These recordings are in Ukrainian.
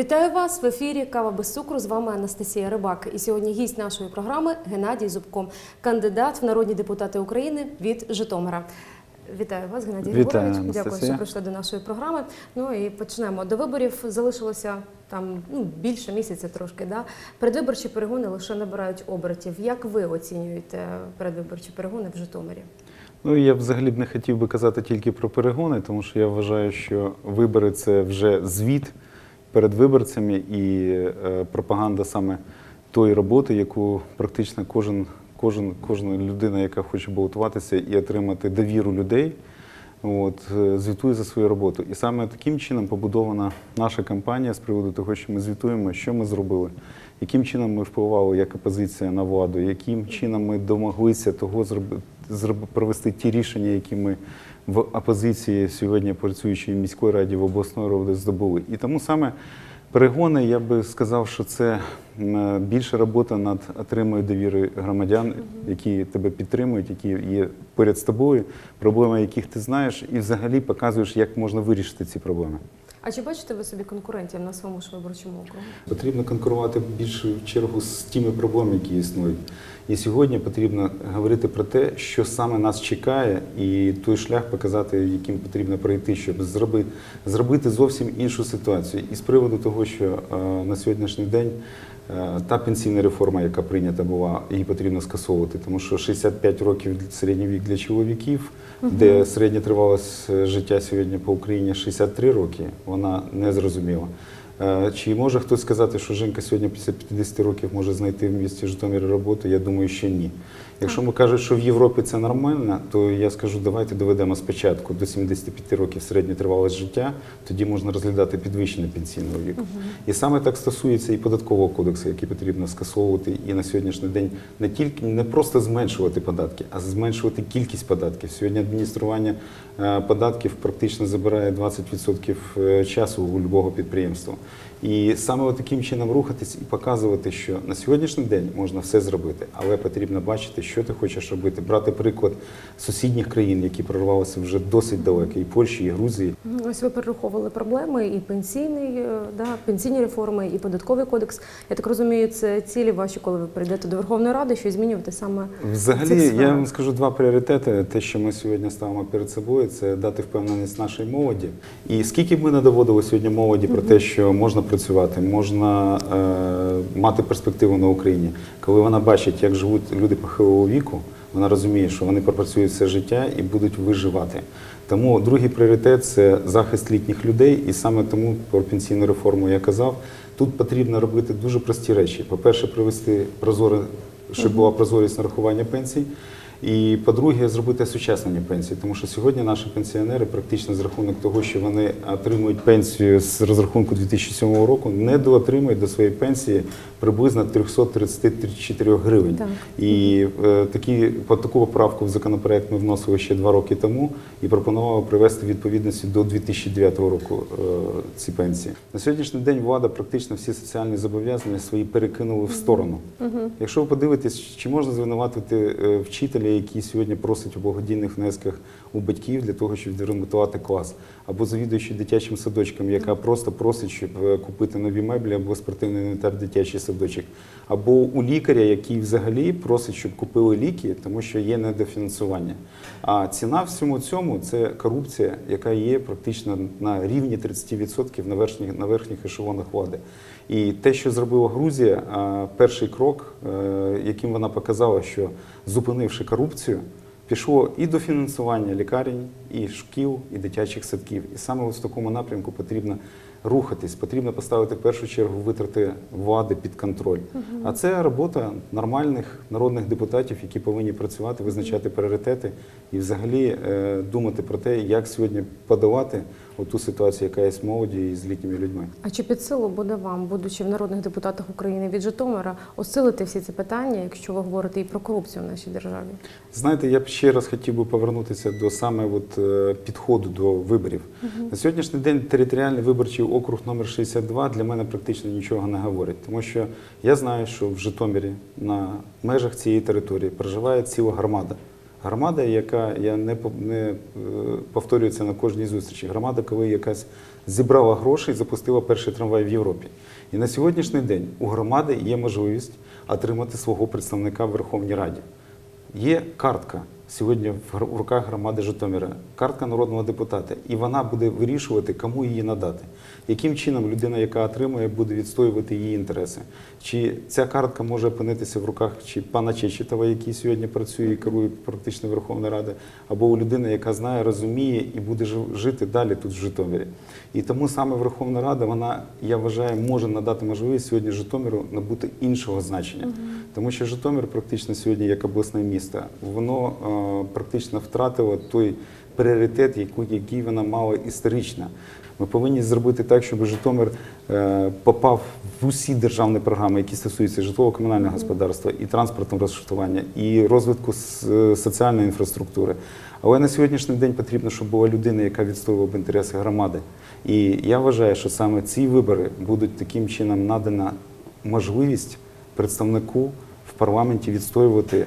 Вітаю вас в ефірі Кава без цукру. З вами Анастасія Рибак. І сьогодні гість нашої програми Геннадій Зубко, кандидат в народні депутати України від Житомира. Вітаю вас, Геннадій Вітаю, Григорович. Дякую, що прийшли до нашої програми. Ну і почнемо. До виборів залишилося там ну, більше місяця трошки. Да? Передвиборчі перегони лише набирають обертів. Як ви оцінюєте передвиборчі перегони в Житомирі? Ну я взагалі б не хотів би казати тільки про перегони, тому що я вважаю, що вибори це вже звіт перед виборцями і е, пропаганда саме тої роботи, яку практично кожен, кожен, кожна людина, яка хоче балотуватися і отримати довіру людей, от, е, звітує за свою роботу. І саме таким чином побудована наша кампанія з приводу того, що ми звітуємо, що ми зробили, яким чином ми впливали як опозиція на владу, яким чином ми домоглися того зробити. зроб- провести ті рішення, які ми в опозиції сьогодні працюючи в міській раді в обласної раді здобули. І тому саме перегони, я би сказав, що це більше більша робота над отримою довіри громадян, які тебе підтримують, які є поряд з тобою, проблеми яких ти знаєш, і взагалі показуєш, як можна вирішити ці проблеми. А чи бачите ви собі конкурентів на своєму ж виборчому округу? Потрібно конкурувати більшу чергу з тими проблемами, які існують. І сьогодні потрібно говорити про те, що саме нас чекає, і той шлях показати, яким потрібно пройти, щоб зробити, зробити зовсім іншу ситуацію. І з приводу того, що е, на сьогоднішній день е, та пенсійна реформа, яка прийнята була, її потрібно скасовувати, тому що 65 років середній вік для чоловіків, де середня тривалість е, життя сьогодні по Україні 63 роки, вона не зрозуміла. Е, Чи може хтось сказати, що жінка сьогодні після 50 років може знайти в місті Житомирі роботу? Я думаю, що ні. Якщо ми кажуть, що в Європі це нормально, то я скажу, давайте доведемо спочатку до 75 років середня тривалість життя, тоді можна розглядати підвищення пенсійного віку. І саме так стосується і податкового кодексу, який потрібно скасовувати і на сьогоднішній день не тільки не просто зменшувати податки, а зменшувати кількість податків. Сьогодні адміністрування е, податків практично забирає 20% е, часу у любого підприємства. І саме от таким чином рухатись і показувати, що на сьогоднішній день можна все зробити, але потрібно бачити, що ти хочеш робити, брати приклад сусідніх країн, які прорвалися вже досить далеко, і Польщі, і Грузії. Ось ви перераховували проблеми і пенсійний, е, да, пенсійні реформи, і податковий кодекс. Я так розумію, це цілі ваші, коли ви прийдете до Верховної Ради, що змінювати саме Взагалі, я вам скажу два пріоритети. Те, що ми сьогодні ставимо перед собою, це дати впевненість нашій молоді. І скільки б ми не доводили сьогодні молоді про те, що можна працювати, можна е, мати перспективу на Україні, коли вона бачить, як живуть люди похилого віку, вона розуміє, що вони пропрацюють все життя і будуть виживати. Тому другий пріоритет це захист літніх людей, і саме тому про пенсійну реформу я казав. Тут потрібно робити дуже прості речі. По-перше, привести прозоре щоб була прозорість нарахування пенсій. І по-друге, зробити сучаснення пенсії, тому що сьогодні наші пенсіонери, практично з рахунок того, що вони отримують пенсію з розрахунку 2007 року, не доотримують до своєї пенсії приблизно 334 гривень. Так. І е, такі по таку поправку в законопроект ми вносили ще два роки тому і пропонували привести відповідності до 2009 року е, ці пенсії. На сьогоднішній день влада практично всі соціальні зобов'язання свої перекинули в сторону. Якщо ви подивитесь, чи можна звинуватити е, вчителя, який сьогодні просить у благодійних внесках у батьків для того, щоб відремонтувати клас, або завідуючи дитячим садочком, яка просто просить, щоб е, купити нові меблі або спортивний інвентар дитячий садочок, або у лікаря, який взагалі просить, щоб купили ліки, тому що є недофінансування. А ціна всьому цьому це корупція, яка є практично на рівні 30% на верхніх, на верхніх ешелонах влади. І те, що зробила Грузія, перший крок, е, яким вона показала, що зупинивши корупцію, пішло і до фінансування лікарень, і шкіл, і дитячих садків. І саме в такому напрямку потрібно рухатись, потрібно поставити в першу чергу витрати влади під контроль. А це робота нормальних народних депутатів, які повинні працювати, визначати пріоритети і взагалі е, думати про те, як сьогодні подавати ту ситуацію, яка є з молоді і з літніми людьми. А чи під силу буде вам, будучи в народних депутатах України від Житомира, осилити всі ці питання, якщо ви говорите і про корупцію в нашій державі? Знаєте, я б ще раз хотів би повернутися до саме от, е, підходу до виборів. На сьогоднішній день територіальний виборчий округ номер 62 для мене практично нічого не говорить, тому що я знаю, що в Житомирі на межах цієї території проживає ціла громада. Громада, яка я не, не е, повторюю це на кожній зустрічі. Громада, коли якась зібрала гроші і запустила перший трамвай в Європі. І на сьогоднішній день у громади є можливість отримати свого представника в Верховній Раді. Є картка сьогодні в руках громади Житомира, картка народного депутата, і вона буде вирішувати, кому її надати. Яким чином людина, яка отримує, буде відстоювати її інтереси? Чи ця картка може опинитися в руках чи пана Чечетова, який сьогодні працює і керує практично Верховної Ради, або у людини, яка знає, розуміє і буде жити далі тут в Житомирі. І тому саме Верховна Рада, вона, я вважаю, може надати можливість сьогодні Житомиру набути іншого значення. Тому що Житомир практично сьогодні як обласне місто, воно е, практично втратило той пріоритет, який вона мала історично. Ми повинні зробити так, щоб Житомир е, попав в усі державні програми, які стосуються житлово-комунального господарства, і транспортного розшарування, і розвитку соціальної інфраструктури. Але на сьогоднішній день потрібно, щоб була людина, яка відстоювала б інтереси громади. І я вважаю, що саме ці вибори будуть таким чином надана можливість представнику в парламенті відстоювати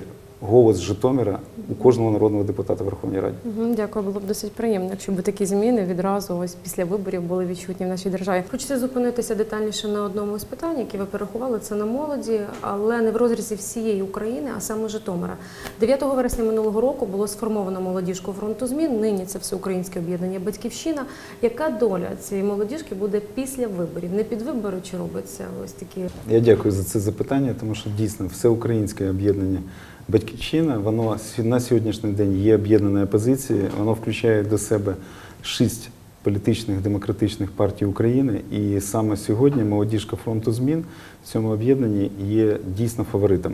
голос Житомира у кожного народного депутата Верховній Раді. Мгм, Дякую, було б досить приємно, якщо б такі зміни відразу ось після виборів були відчутні в нашій державі. Хочеться зупинитися детальніше на одному з питань, які ви перерахували. Це на молоді, але не в розрізі всієї України, а саме Житомира. 9 вересня минулого року було сформовано молодіжку фронту змін. Нині це всеукраїнське об'єднання Батьківщина. Яка доля цієї молодіжки буде після виборів? Не під вибори чи робиться ось такі Я дякую за це запитання, тому що дійсно всеукраїнське об'єднання Батьківщина, воно на сьогоднішній день є об'єднаною опозицією, воно включає до себе шість політичних демократичних партій України. І саме сьогодні молодіжка фронту змін в цьому об'єднанні є дійсно фаворитом.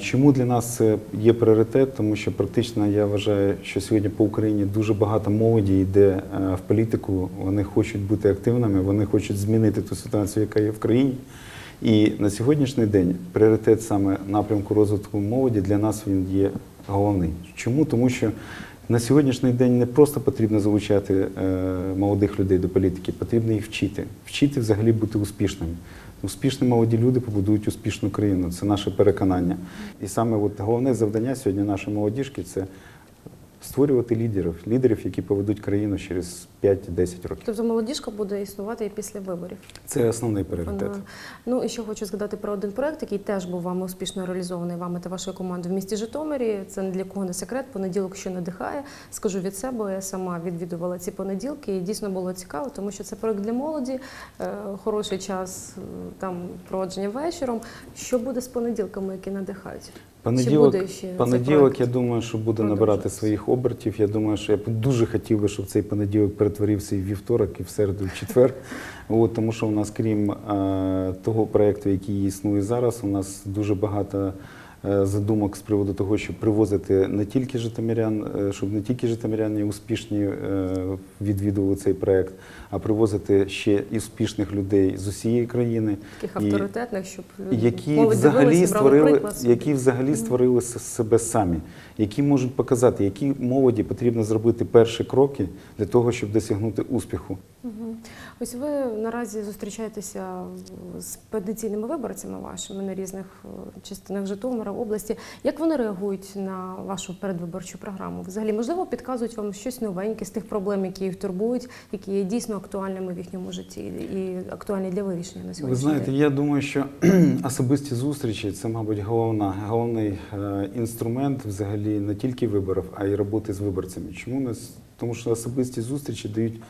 Чому для нас це є пріоритет? Тому що практично я вважаю, що сьогодні по Україні дуже багато молоді йде е, в політику. Вони хочуть бути активними, вони хочуть змінити ту ситуацію, яка є в країні. І на сьогоднішній день пріоритет саме напрямку розвитку молоді для нас він є головний. Чому? Тому що на сьогоднішній день не просто потрібно залучати е, молодих людей до політики, потрібно їх вчити. Вчити взагалі бути успішними. Успішні молоді люди побудують успішну країну. Це наше переконання. І саме от головне завдання сьогодні нашої молодіжки це створювати лідерів, лідерів, які поведуть країну через 5-10 років. тобто молодіжка буде існувати і після виборів. Це основний пріоритет. Вона- Ну і ще хочу згадати про один проект, який теж був вами успішно реалізований вами та вашою командою в місті Житомирі. Це не для кого не секрет. Понеділок, що надихає. Скажу від себе, я сама відвідувала ці понеділки, і дійсно було цікаво, тому що це проект для молоді, е, хороший час е, там проводження вечором. Що буде з понеділками, які надихають? Понеділок, Чи буде ще понеділок, я думаю, що буде набирати своїх обертів. Я думаю, що я б дуже хотів би, щоб цей понеділок перетворився і в вівторок, і в середу, і в четвер. От, тому що у нас, крім е, того проєкту, який існує зараз, у нас дуже багато задумок з приводу того, щоб привозити не тільки житомирян, е, щоб не тільки житомиряни успішні е, відвідували цей проєкт, а привозити ще і успішних людей з усієї країни. таких авторитетних, щоб які взагалі створили, які взагалі створили себе самі, які можуть показати, які молоді потрібно зробити перші кроки для того, щоб досягнути успіху. Ось ви наразі зустрічаєтеся з петиційними виборцями вашими на різних е, частинах Житомира, області. Як вони реагують на вашу передвиборчу програму? Взагалі, можливо, підказують вам щось новеньке з тих проблем, які їх турбують, які є дійсно актуальними в їхньому житті і актуальні для вирішення на сьогодні. Ви знаєте, я думаю, що особисті зустрічі це, мабуть, головна, головний е, інструмент взагалі не тільки виборів, а й роботи з виборцями. Чому нас? Тому що особисті зустрічі дають,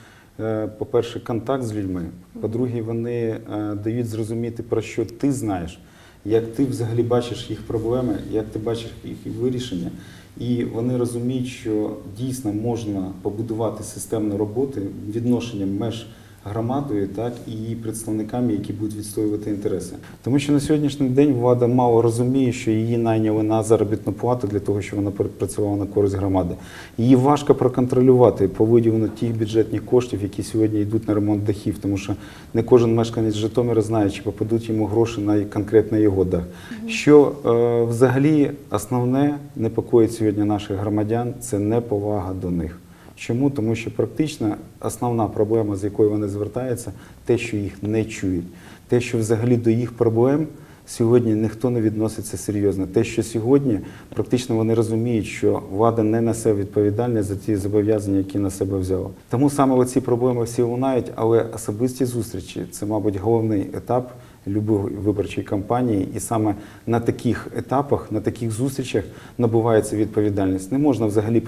по-перше, контакт з людьми. По-друге, вони е, дають зрозуміти, про що ти знаєш, як ти взагалі бачиш їх проблеми, як ти бачиш їх вирішення. І вони розуміють, що дійсно можна побудувати системну роботу відношенням меж громадою, так і її представниками, які будуть відстоювати інтереси. Тому що на сьогоднішній день влада мало розуміє, що її найняли на заробітну плату для того, щоб вона працювала на користь громади. Її важко проконтролювати по виділенню тих бюджетних коштів, які сьогодні йдуть на ремонт дахів, тому що не кожен мешканець Житомира знає, чи попадуть йому гроші на конкретно його дах. Що е, взагалі основне непокоїть сьогодні наших громадян, це неповага до них. Чому? Тому що практично основна проблема, з якою вони звертаються, те, що їх не чують, те, що взагалі до їх проблем сьогодні ніхто не відноситься серйозно. Те, що сьогодні практично вони розуміють, що влада не несе відповідальність за ті зобов'язання, які на себе взяла. Тому саме оці проблеми всі лунають, але особисті зустрічі це, мабуть, головний етап любої виборчої кампанії, і саме на таких етапах, на таких зустрічах набувається відповідальність. Не можна взагалі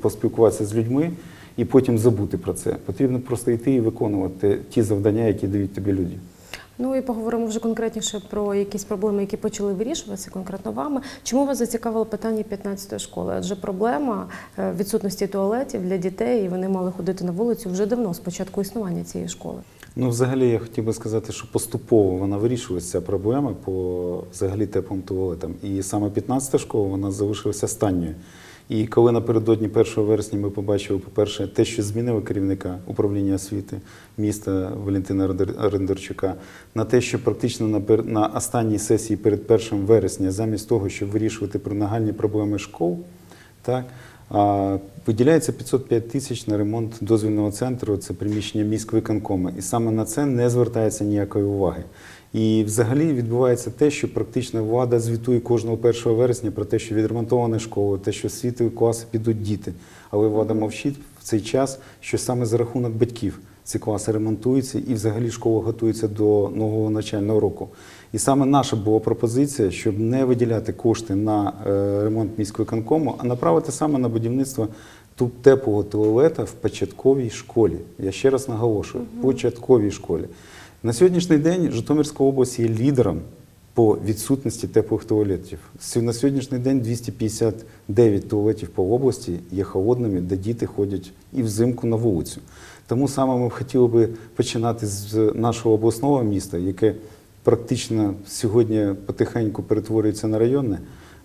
поспілкуватися з людьми і потім забути про це. Потрібно просто йти і виконувати ті завдання, які дають тобі люди. Ну і поговоримо вже конкретніше про якісь проблеми, які почали вирішуватися конкретно вами. Чому вас зацікавило питання 15-ї школи? Адже проблема е, відсутності туалетів для дітей, і вони мали ходити на вулицю вже давно, з початку існування цієї школи. Ну, взагалі, я хотів би сказати, що поступово вона вирішилася ця проблема по взагалі теплим туалетам. І саме 15-та школа вона залишилася останньою. І коли напередодні 1 вересня ми побачили, по-перше, те, що змінили керівника управління освіти міста Валентина Рендер- Рендерчука, на те, що практично на, останній сесії перед 1 вересня, замість того, щоб вирішувати про нагальні проблеми школ, так, виділяється 505 тисяч на ремонт дозвільного центру, це приміщення міськвиконкому. І саме на це не звертається ніякої уваги. І взагалі відбувається те, що практично влада звітує кожного 1 вересня про те, що відремонтована школа, те, що в світлі класи підуть діти. Але влада мовчить в цей час, що саме за рахунок батьків ці класи ремонтуються і взагалі школа готується до нового навчального року. І саме наша була пропозиція, щоб не виділяти кошти на е, ремонт міськвиконкому, а направити саме на будівництво тут теплого туалета в початковій школі. Я ще раз наголошую, початковій школі. На сьогоднішній день Житомирська область є лідером по відсутності теплих туалетів. На сьогоднішній день 259 туалетів по області є холодними, де діти ходять і взимку на вулицю. Тому саме ми б хотіли би починати з нашого обласного міста, яке практично сьогодні потихеньку перетворюється на районне.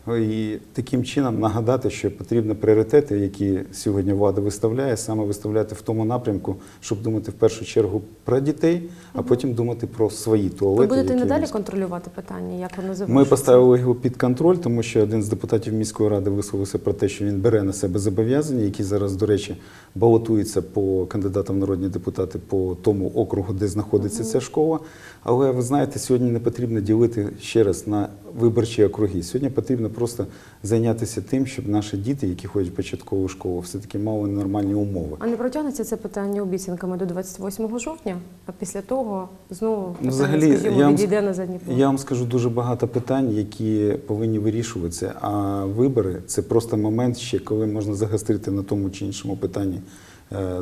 І таким чином нагадати, що потрібно пріоритети, які сьогодні влада виставляє, саме виставляти в тому напрямку, щоб думати в першу чергу про дітей, а потім думати про свої туалети. Ви будете надалі контролювати питання, як воно завершиться? ми поставили його під контроль, тому що один з депутатів міської ради висловився про те, що він бере на себе зобов'язання, які зараз, до речі, балотуються по кандидатам народні депутати по тому округу, де знаходиться ця школа. Але ви знаєте, сьогодні не потрібно ділити ще раз на виборчі округи. Сьогодні потрібно просто зайнятися тим, щоб наші діти, які ходять в початкову школу, все-таки мали нормальні умови. А не протягнеться це питання обіцянками до 28 жовтня, а після того знову Ну, взагалі, скажімо, я вам відійде на задній план? Я вам скажу дуже багато питань, які повинні вирішуватися. А вибори це просто момент ще, коли можна загострити на тому чи іншому питанні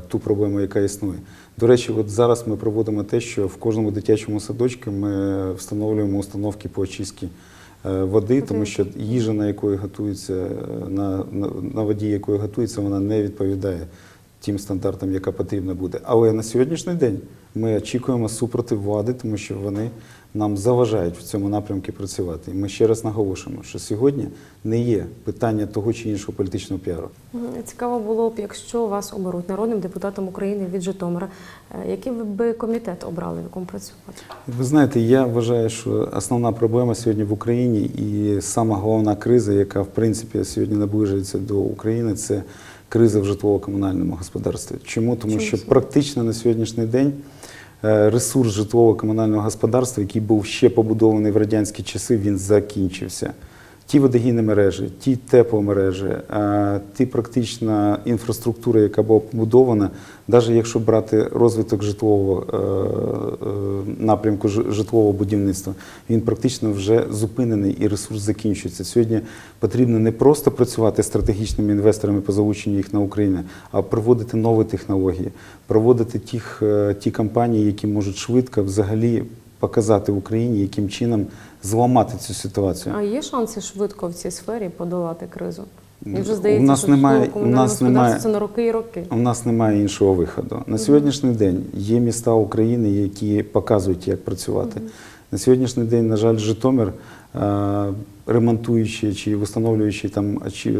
ту проблему, яка існує. До речі, от зараз ми проводимо те, що в кожному дитячому садочку ми встановлюємо установки по очистці е, води, тому що їжа, на якої готується, е, на, на, на воді, якої готується, вона не відповідає тим стандартам, яка потрібна буде. Але на сьогоднішній день ми очікуємо супротив влади, тому що вони нам заважають в цьому напрямку працювати. І ми ще раз наголошуємо, що сьогодні не є питання того чи іншого політичного піару. Цікаво було б, якщо вас оберуть народним депутатом України від Житомира, е, який ви би комітет обрали, в якому працювати? Ви знаєте, я вважаю, що основна проблема сьогодні в Україні і сама головна криза, яка в принципі сьогодні наближується до України, це криза в житлово-комунальному господарстві. Чому? Тому що практично на сьогоднішній день ресурс житлово-комунального господарства, який був ще побудований в радянські часи, він закінчився. Ті водогінні мережі, ті тепломережі, е, ті практична інфраструктура, яка була побудована, навіть якщо брати розвиток житлового е, е, напрямку житлового будівництва, він практично вже зупинений і ресурс закінчується. Сьогодні потрібно не просто працювати з стратегічними інвесторами по залученню їх на Україну, а проводити нові технології, проводити тих, ті компанії, які можуть швидко взагалі показати Україні, яким чином зламати цю ситуацію. А є шанси швидко в цій сфері подолати кризу? У вже здається, нас що немає- у нас немає- це на роки і роки. У нас немає іншого виходу. На сьогоднішній день є міста України, які показують, як працювати. На сьогоднішній день, на жаль, Житомир, ремонтуючи чи встановлюючи там е,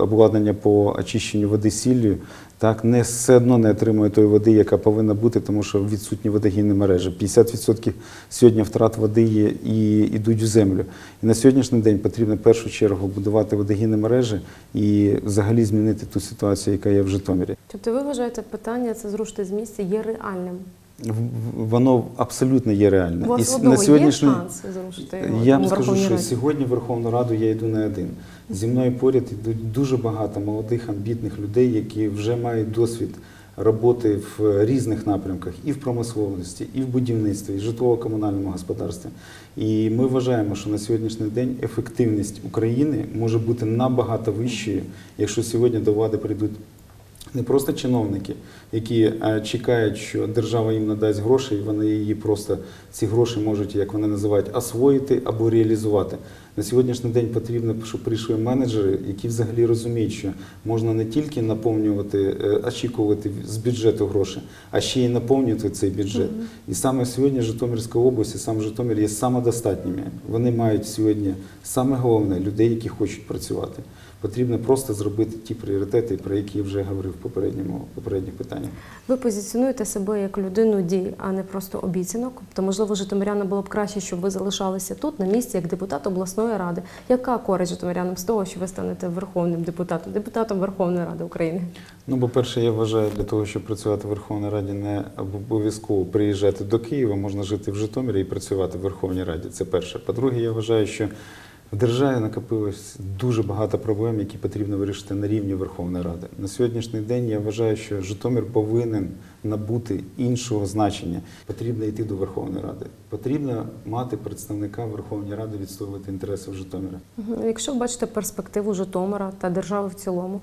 обладнання по очищенню води сіллю, так не все одно не отримує тої води, яка повинна бути, тому що відсутні водогінні мережі. 50% сьогодні втрат води є і йдуть в землю. І на сьогоднішній день потрібно в першу чергу будувати водогінні мережі і взагалі змінити ту ситуацію, яка є в Житомирі. Тобто ви вважаєте, питання це зрушити з місця є реальним? Воно абсолютно є реальне. У вас с- одного є шанс зрушити я вам скажу, що сьогодні в Верховну Раду я йду не один. Зі мною поряд йдуть дуже багато молодих, амбітних людей, які вже мають досвід роботи в різних напрямках і в промисловості, і в будівництві, і в житлово-комунальному господарстві. І ми вважаємо, що на сьогоднішній день ефективність України може бути набагато вищою, якщо сьогодні до влади прийдуть не просто чиновники, які е, чекають, що держава їм надасть гроші, і вони її просто ці гроші можуть, як вони називають, освоїти або реалізувати. На сьогоднішній день потрібно, щоб прийшли менеджери, які взагалі розуміють, що можна не тільки наповнювати, е, очікувати з бюджету гроші, а ще й наповнювати цей бюджет. І саме сьогодні Житомирська область і сам Житомир є самодостатніми. Вони мають сьогодні саме головне людей, які хочуть працювати. Потрібно просто зробити ті пріоритети, про які я вже говорив в попередньому попередніх питаннях. Ви позиціонуєте себе як людину дій, а не просто обіцянок. То можливо, житомирянам було б краще, щоб ви залишалися тут на місці як депутат обласної ради. Яка користь житомирянам з того, що ви станете верховним депутатом, депутатом Верховної Ради України? Ну, по-перше, я вважаю, для того, щоб працювати в Верховній Раді, не обов'язково приїжджати до Києва, можна жити в Житомирі і працювати в Верховній Раді. Це перше. По-друге, я вважаю, що в державі накопилось дуже багато проблем, які потрібно вирішити на рівні Верховної Ради. На сьогоднішній день я вважаю, що Житомир повинен набути іншого значення. Потрібно йти до Верховної Ради. Потрібно мати представника Верховної Ради відстоювати інтереси в Житомира. Якщо бачите перспективу Житомира та держави в цілому,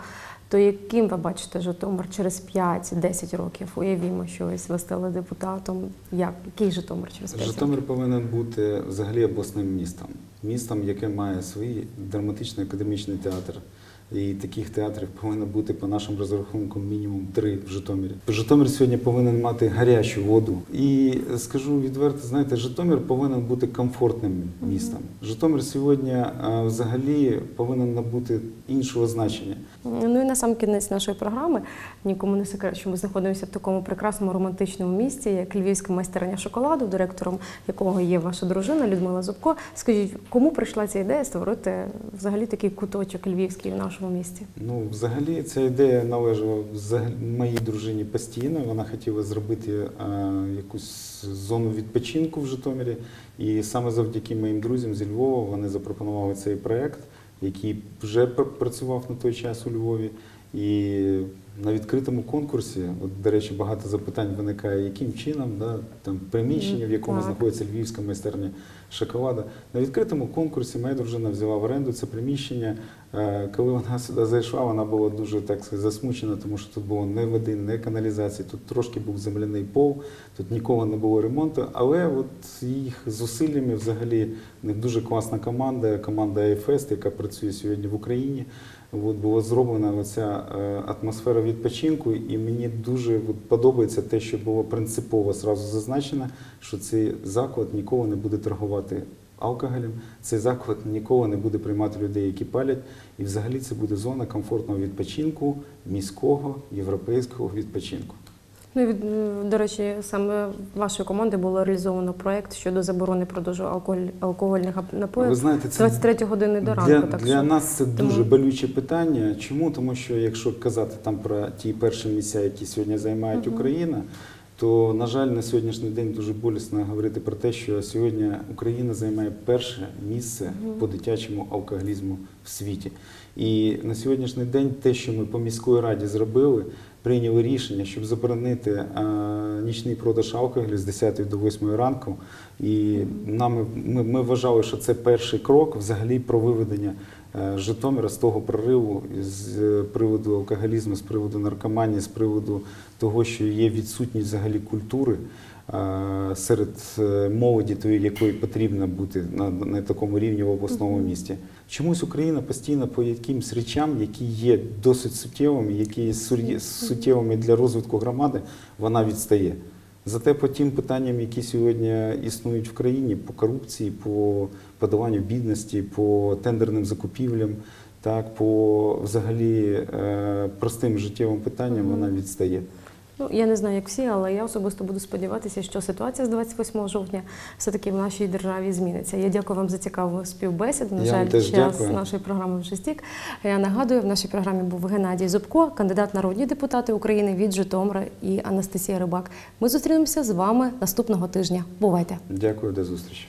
то яким ви бачите Житомир через 5-10 років? Уявімо, що ось ви стали депутатом. Як який Житомир через 5 років? Житомир повинен бути взагалі обласним містом, містом, яке має свій драматичний академічний театр. І таких театрів повинно бути по нашим розрахункам мінімум три в Житомирі. Житомир сьогодні повинен мати гарячу воду. І скажу відверто, знаєте, Житомир повинен бути комфортним містом. Житомир сьогодні взагалі повинен набути іншого значення. Ну і на сам кінець нашої програми нікому не секрет, що ми знаходимося в такому прекрасному романтичному місці, як Львівська майстерня шоколаду, директором якого є ваша дружина Людмила Зубко. Скажіть, кому прийшла ця ідея створити взагалі такий куточок львівський в нашому місті? Ну, взагалі, ця ідея належала моїй дружині постійно. Вона хотіла зробити е, якусь зону відпочинку в Житомирі. І саме завдяки моїм друзям зі Львова вони запропонували цей проект, який вже пр- працював на той час у Львові. І на відкритому конкурсі, от, до речі, багато запитань виникає, яким чином да, там приміщення, в якому Так. знаходиться львівська майстерня шоколада. На відкритому конкурсі моя дружина взяла в оренду це приміщення. Е, Коли вона сюди зайшла, вона була дуже так сказати, засмучена, тому що тут було не води, не каналізації, тут трошки був земляний пол, тут ніколи не було ремонту. Але от їх зусиллями взагалі них дуже класна команда, команда АФС, яка працює сьогодні в Україні. От була зроблена оця е, атмосфера відпочинку, і мені дуже от, подобається те, що було принципово зразу зазначено, що цей заклад ніколи не буде торгувати алкоголем, цей заклад ніколи не буде приймати людей, які палять. І взагалі це буде зона комфортного відпочинку, міського європейського відпочинку. Ну від до речі, саме вашою командою було реалізовано проект щодо заборони продажу алкоголь, алкогольних напоїв Ви знаєте, це 23 години до ранку. Для, так для що нас це тому- дуже болюче питання. Чому? Тому що якщо казати там про ті перші місця, які сьогодні займають Мгм. Україна, то на жаль, на сьогоднішній день дуже болісно говорити про те, що сьогодні Україна займає перше місце по дитячому алкоголізму в світі. І на сьогоднішній день те, що ми по міської раді зробили, прийняли рішення, щоб заборонити е, нічний продаж алкоголю з 10 до 8 ранку. І нами ми, ми вважали, що це перший крок взагалі про виведення Житомира з того прориву з е, приводу алкоголізму, з приводу наркоманії, з приводу того, що є відсутність взагалі культури е, серед е, молоді, тої, якої потрібно бути на, на такому рівні в обласному місті. Чомусь Україна постійно по якимсь речам, які є досить суттєвими, які є суттєвими для розвитку громади, вона відстає. Зате по тим питанням, які сьогодні існують в країні, по корупції, по подаванню бідності, по тендерним закупівлям, так, по взагалі е, простим життєвим питанням, вона відстає. Ну, я не знаю, як всі, але я особисто буду сподіватися, що ситуація з 28 жовтня все-таки в нашій державі зміниться. Я дякую вам за цікаву співбесіду. На жаль, час дякую. нашої програми вже стік. Я нагадую, в нашій програмі був Геннадій Зубко, кандидат народні депутати України від Житомира і Анастасія Рибак. Ми зустрінемося з вами наступного тижня. Бувайте! Дякую, до зустрічі.